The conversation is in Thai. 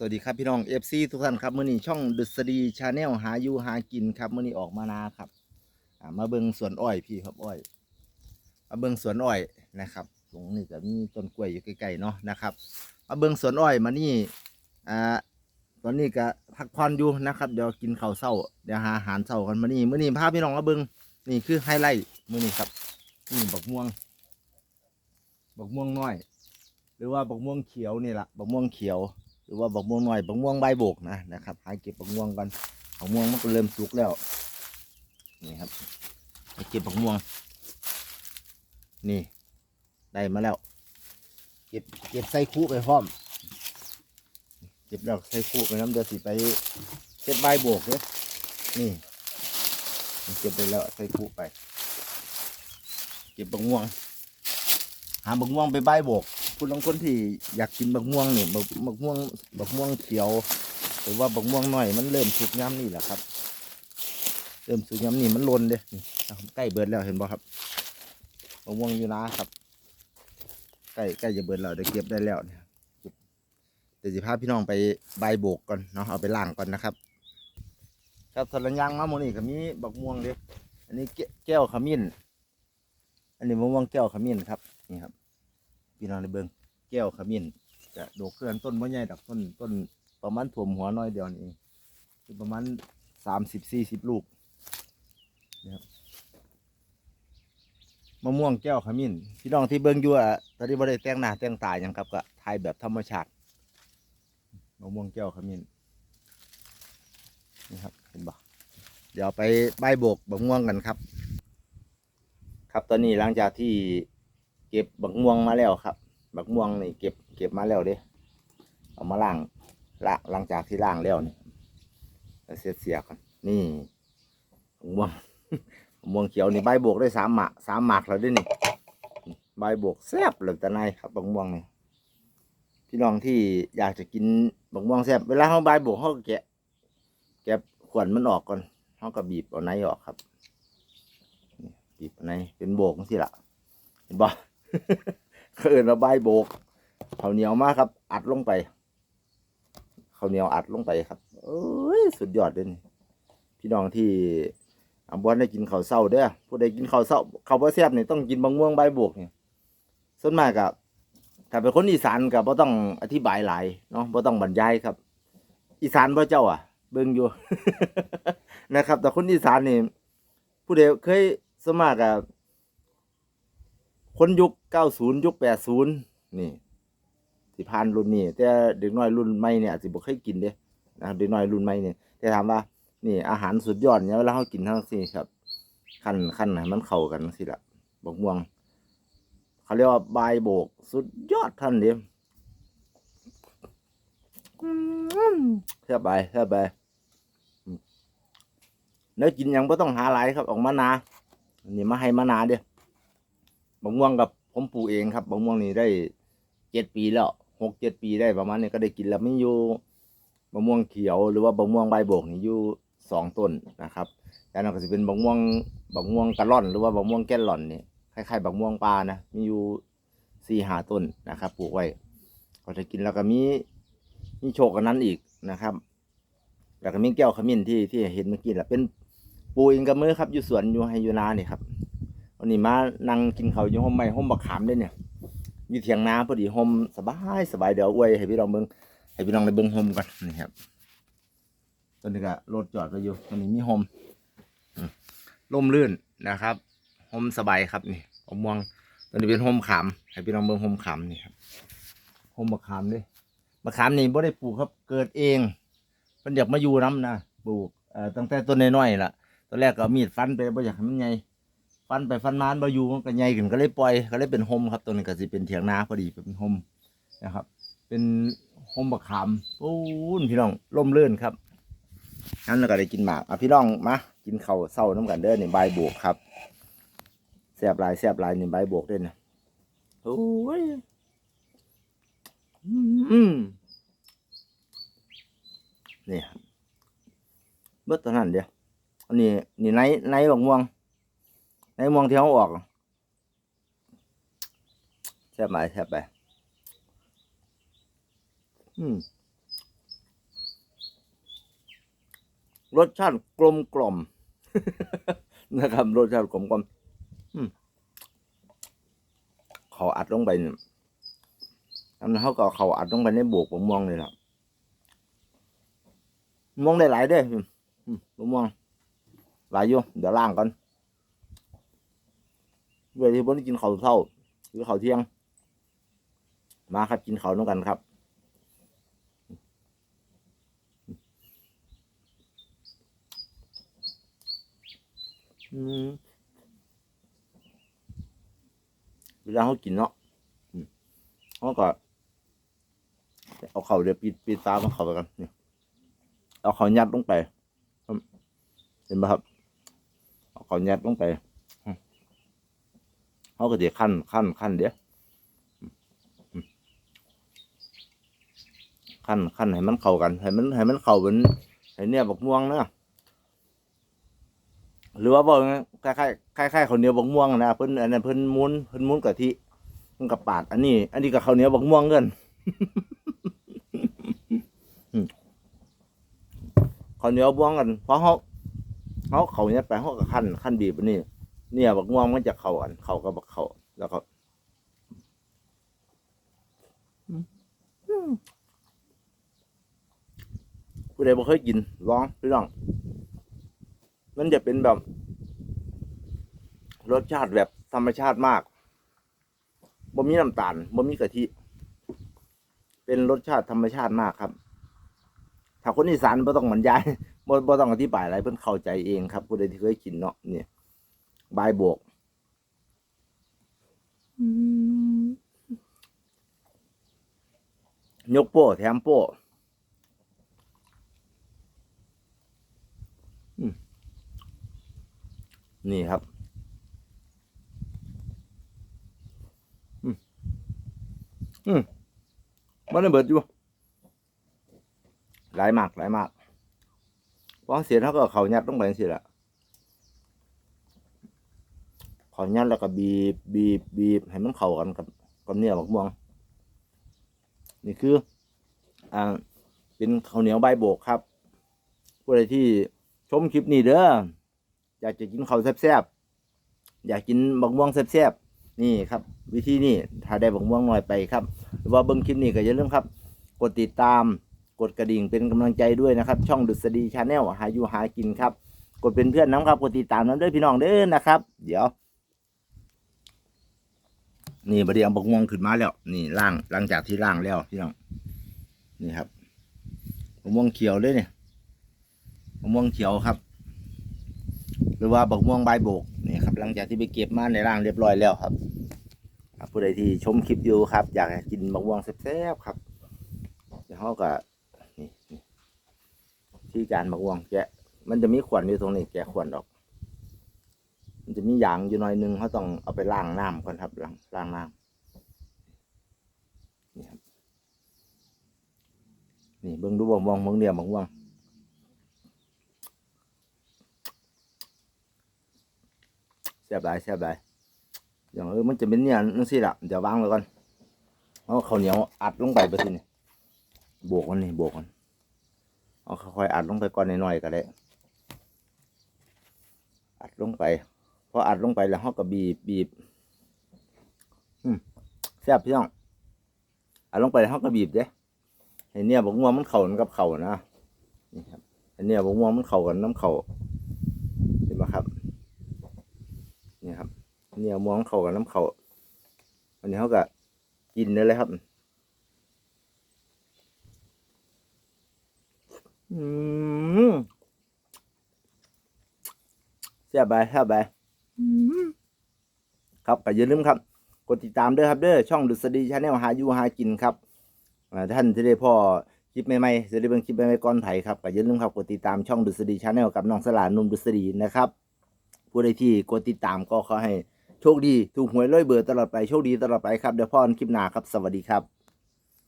สวัสดีครับพี่น้องเอฟซีทุกท่านครับมื่อนี้ช่องดุษฎีชาแนลหาอยู่หากินครับมื่อนี้ออกมานาครับมาเบิงสวนอ้อยพี่ครับอ้อย มาเบิงสวนอ้อยนะครับตรงนี้ก็มีต้นกล้วยอยู่ใกล้ๆเนาะนะครับ มาเบิงสวนอ้อยมานี่อ่าตอนนี้ก็พักผ่อนอยู่นะครับเดี๋ยวกินข้าวเช้าเดี๋ยวหาอาหารเช้ากันมานี่มื่อนี้พาพี่น้องมาเบิงนี่คือไฮไลท์มื่อนี้ครับนี่บักม่วงบักม่วงน้อย หรือว่าบักม่วงเขียวนี่แหละบักม่วงเขียว หรือว่าบักม่วงหน่อยบักม่วงใบโบกนะนะครับหาเก็บบักม่วงกันบักม่วงมันก็เริ่มสุกแล้วนี่ครับเก็บบักม่วง นี่ ได้มาแล้ว เก็บเก็บใส่คู่ไปพร้อม เก็บแล้วใส่คู่ไปน้ำเดือดสิไปเก็บใบโบกเลยนี่เก็บไปแล้วใส่คู่ไป เก็บบักม่วง หาบักม่วงไปใบโบก คุณลองคนที่อยากกินบักม่วงนี่บักบักม่วงบักม่วงเขียว หรือว่าบักม่วงหน่อยมันเริ่มสุกย้ำนี่แหละครับ เริ่มสุกย้ำนี่มันลนเด้ใกล้เบิดแล้วเห็นบ่ครับบักม่วงอยู่นะครับใกล้ใกล้จะเบิดแล้วเดี๋ยวเก็บได้แล้วเนี่ยเดี๋ยวสิพาพี่น้องไปใบโบกก่อนเนาะเอาไปล้างก่อนนะครับครับสลัญยางมาโมนี่ก็มีบักม่วงเด้อันนี้แก้แก้วขมิ้น อันนี้มะม่วงแก้วขมิ้นครับนี่ครับ พี่น้องในเบิงแก้วขมิ้นจะโดกเคลื่อนต้นไม่ใหญ่ดอกต้นต้นประมาณถ่วมหัวน้อยเดียวนี่เองคือประมาณสามสิบสี่สิบลูกนะครับมะม่วงแก้วขมิ้นพี่น้องที่เบิงอยู่อะตอนนี้ไม่ได้แต่งหน้าแต่งตาอย่างครับก็ถ่ายแบบธรรมชาติมะม่วงแก้วขมิ้นนี่ครับเห็นบ่เดี๋ยวไปใบโบกบะม่วงกันครับ ครับตอนนี้หลังจากที่ เก็บบักม่วงมาแล้วครับ บักม่วงนี่เก็บเก็บมาแล้วเด้เอามาล้างละหลังจากที่ล้างแล้วนี่เสียเสียก่อนนี่บักม่วงบักม่วงเขียวนี่ใบโบกได้สามหมากสามหมากแล้วด้วยนี่ใบโบกแซ่บเลยแต่ในครับบักม่วงนี่พี่น้องที่อยากจะกินบักม่วงแซ่บเวลาเขาใบโบกเขาแกะแกะขวนมันออกก่อนเขาก็บีบเอาในออกครับบีบเอาในเป็นโบกสิละเห็นบ่ เขาเอินว่าใบโบกข้าวเหนียวมากครับ อัดลงไปข้าวเหนียวอัดลงไปครับเอ้ยสุดยอดเลยนี่พี่น้องที่อำบวนได้กินข้าวเศร้าเด้อผู้ใดกินข้าวเศร้าข้าวบ่แซ่บนี่ต้องกินบางม่วงใบโบกนี่ส่วนมากกับถ้าเป็นคนอีสานกับบ่ต้องอธิบายหลายเนาะบ่ต้องบรรยายครับ อีสานบ่เจ้าอะ เบิ่งอยู่นะครับ แต่คนอีสานนี่ผู้ใดเคยสวนมากับ คนยุค90ยุค80นี่ที่ผ่านรุ่นนี้แต่เด็กน้อยรุ่นใหม่เนี่ยอาจสิบ่เคยกินเด้นะครับเด็กน้อยรุ่นใหม่เนี่ยแต่ถามว่า นี่อาหารสุดยอดเนี่ยเวลาเฮากินทั้งสี่ครับขั้นขั้นให้มันเข้ากันสิล่ะบักม่วง เขาเรียกว่าบายโบก สุดยอดท่านเด้อืมแซ่บไปแซ่บไปอืมเนื้อกินหยังบ่ต้องหาหลายครับออกมานาอันนี้มาให้มานาเด้ บะม่วงกับผมปลูกเองครับบะม่วงนี่ได้เจ็ดปีแล้วหกเจ็ดปีได้ประมาณนี้ก็ได้กินแล้วไม่อยู่บะม่วงเขียวหรือว่าบะม่วงใบโบกนี่อยู่สองต้นนะครับแล้วนั่นก็จะเป็นบะม่วงบะม่วงกระล่อน หรือว่าบะม่วงแก้นหล่อนนี่คล้ายๆบะม่วงปลานะมีอยู่สี่หาต้นนะครับปลูกไว้ก็จะกินแล้วก็มีมีโชคกันนั้นอีกนะครับ แล้วก็มีแก้วขมิ้นที่ที่เห็นเมื่อกี้แหละเป็นปลูกเองกับมือครับอยู่สวนอยู่ให้อยู่นานี่ครับ วันนี้มานั่งกินข้าวอยู่ห้องไม้ห้องบักขามเด้เนี่ยอยู่เถียงนาพอดีห้องสบายสบายเดี๋ยวอวยให้พี่น้องเบิ่งให้พี่น้องได้เบิ่งห้องกันนี่ครับตอนนี้ก็รถจอดไปอยู่ตอนนี้มีห้องอืมร่มรื่นนะครับห้องสบายครับนี่ผมมองตอนนี้เป็นห้องขามให้พี่น้องเบิ่งห้องขามนี่ครับห้องบักขามเด้บักขามนี่บ่ได้ปลูกครับ เกิดเองเพิ่นอยากมาอยู่น้ำนะปลูกตั้งแต่ต้นน้อยๆล่ะตอนแรกก็มีดฟันไปบ่อยากให้มันใหญ่ ฟันไปฟันมานมาอยู่มันก็ใหญ่ขึ้นก็เลยปล่อยก็เลยเป็นโฮมครับตัวนี้ก็สิเป็นเถียงนาพอดีเป็นโฮมนะครับ เป็นโฮมบักขามโอ้ยพี่น้องร่มเรื่นครับงั้นเราก็ได้กินหมากอะพี่น้องมากินเข้าเศร้าน้ำกันเด้อนี่ใบบวกครับแซบลายแซบลายนี่ใบบวกเด้อนะโอ้ยอืมนี่เบิดตอนนั้นเดียวอันนี้นี่ไนไนบักม่วง ในมองที่เขาออกแซ่บไหมแซ่บไปรสชาติกลมกล่อมนะครับรสชาติกลมกล่อมเขาอัดลงไปเนี่ยทำเขาก็เขาอัดลงไปในโบกมม่วงเลยล่ะมะม่วงได้หลายเด้ออืมอืมมะม่วงหลายอยู่เดี๋ยวล่างก่อน เวลาที่ผมได้กินข้าวเช้าหรือข้าวเที่ยง มาครับกินข้าวน้ำกันครับอืมเวลาเขากินเนาะอืมเขาก็เอาเข่าเดี๋ยวปิดปิดตาของเขาไปกันนี่เอาเขายัดลงไปอืมเห็นไหมครับ เอาเขายัดลงไปอืม เขาก็เดี๋ยวขั้นขั้นขั้นเดี๋ยวขั้นขั้นให้มันเข้ากันให้มันให้มันเข้าเป็นให้เนี่ยบักม่วงเนาะหรือว่าบอกงั้นคล้ายๆคล้ายข้าวเหนียวบักม่วงนะเพิ่นอันนั้นเพิ่นมุนเพิ่นมุนกะทิมันกับปาด อันนี้ อันนี้กับข้าวเหนียวบักม่วงเงินข้าวเหนียวบ้วงกันเพราะเขาเขาเขาเนี่ยไปเขากับขั้นขั้นบีบอันนี้ เนี่ยบักม่วงมันจะเข้ากันเข้ากับบักเข้าแล้วก็ผู้ใดบ่เคยกินลองพี่น้อง มันจะเป็นแบบ รสชาติแบบธรรมชาติมากบ่มีน้ำตาลบ่มีกะทิ เป็นรสชาติธรรมชาติมากครับ ถ้าคนอีสานบ่ต้องบรรยายบ่บ่ต้องอธิบายอะไรเพิ่นเข้าใจเองครับผู้ใดที่เคยกินเนาะเนี่ย บายบวกยกโป้แถมโป้นี่ครับอืมอืมมันได้เบิดอยู่หลายมากหลายมากพอเสียเขาก็เอาเขายัดลงไปสิละ เขายัดแล้วก็บีบบีบบีบให้มันเข้ากันกับกับเนื้อบักม่วง นี่คืออ่าเป็นข้าวเหนียวใบโบกครับผู้ใดที่ชมคลิปนี้เด้ออยากจะกินข้าวแซ่บๆอยากกินบักม่วงแซ่บๆนี่ครับ วิธีนี้ถ้าได้บักม่วงหน่อยไปครับ หรือว่าเบิ้งคลิปนี้ก็อย่าลืมครับ กดติดตามกดกระดิ่งเป็นกำลังใจด้วยนะครับ ช่องดุษฎีชาแนลหาอยู่หากินครับ กดเป็นเพื่อนน้ำครับ กดติดตามน้ำด้วยพี่น้องเด้อนะครับ เดี๋ยว นี่บดเดียวบักม่วงขึ้นมาแล้ว นี่ล่างหลังจากที่ล่างแล้วพี่น้องนี่ครับบักม่วงเขียวเลยเนี่ยบักม่วงเขียวครับ หรือว่าบักม่วงใบโบกนี่ครับหลังจากที่ไปเก็บมาในร่างเรียบร้อยแล้วครับผู้ใดที่ชมคลิปอยู่ครับ อยากกินบักม่วงแซ่บๆครับเดี๋ยวเขาก็นี่นี่ที่การบักม่วงแกะมันจะมีขวดอยู่ตรงนี้แกะขวดออก มันจะมีหยางอยู่หน่อยหนึงเขาต้องเอาไปล้างน้ำก่อนครับล้างล้างน้ำนี่ครับนี่เบิ่งดูบักม่งเบิ่งเดียวบักม่วงแซ่บหลายแซ่บหลายอย่างเออมันจะเป็นเนี่ยนั่นสิละเดี๋ยววางไว้ก่อนเอาข้าวเหนียวอัดลงไปไปทีนี่บวกมันนี่บวกมันเอาค่อยๆอัดลงไปก่อนหน่อยๆก็ได้อัดลงไป พออัดลงไปแล้วเขาก็บีบบีบแซ่บพี่น้องอัดลงไปแล้วเขาก็บีบเด้ไอเนี่ยบอกว่ามันเข่ากันกับเข่านะนี่ครับไอเนี่ยบอกว่ามันเข่ากันน้ำเข่าเห็นไหมครับนี่ครับเนี่ยมองเข่ากับน้ำเข่าอันนี้เขาก็กินได้เลยครับอืมแซ่บไปแซ่บไป ครับก็อย่าลืมครับ กดติดตามด้วยครับเด้อช่องดุษฎีชาแนลหาอยู่หากินครับท่านที่ได้พ่อคลิปใหม่ๆจะได้เบิ่งคลิปใหม่ๆก่อนไถครับก็อย่าลืมครับกดติดตามช่องดุษฎีชาแนลกับน้องสลานุ่มดุษฎีนะครับผู้ใดที่กดติดตามก็ขอให้โชคดีถูกหวยร้อยเบอร์ตลอดไปโชคดีตลอดไปครับเดี๋ยวพ่อกันคลิปหน้าครับสวัสดีครับ